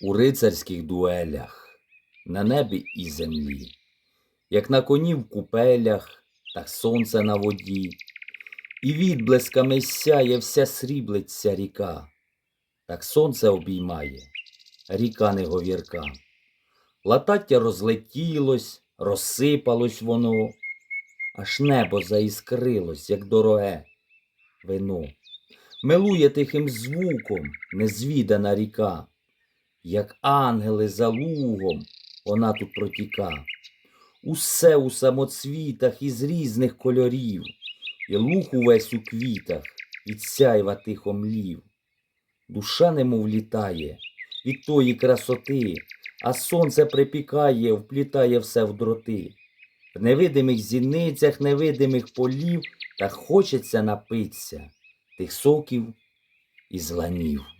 у рицарських дуелях, на небі і землі, як на коні в купелях, так сонце на воді, і відблисками сяє вся сріблиться ріка, так сонце обіймає, ріка не говірка. Латаття розлетілось, розсипалось воно, аж небо заіскрилось, як дороге вино. Милує тихим звуком незвідана ріка, як ангели за лугом вона тут протіка. Усе у самоцвітах із різних кольорів, і луг увесь у квітах від сяйва тихо млів. Душа немов літає від тої красоти, а сонце припікає, вплітає все в дроти. В невидимих зіницях, невидимих полів, та хочеться напитися тих соків і зланів.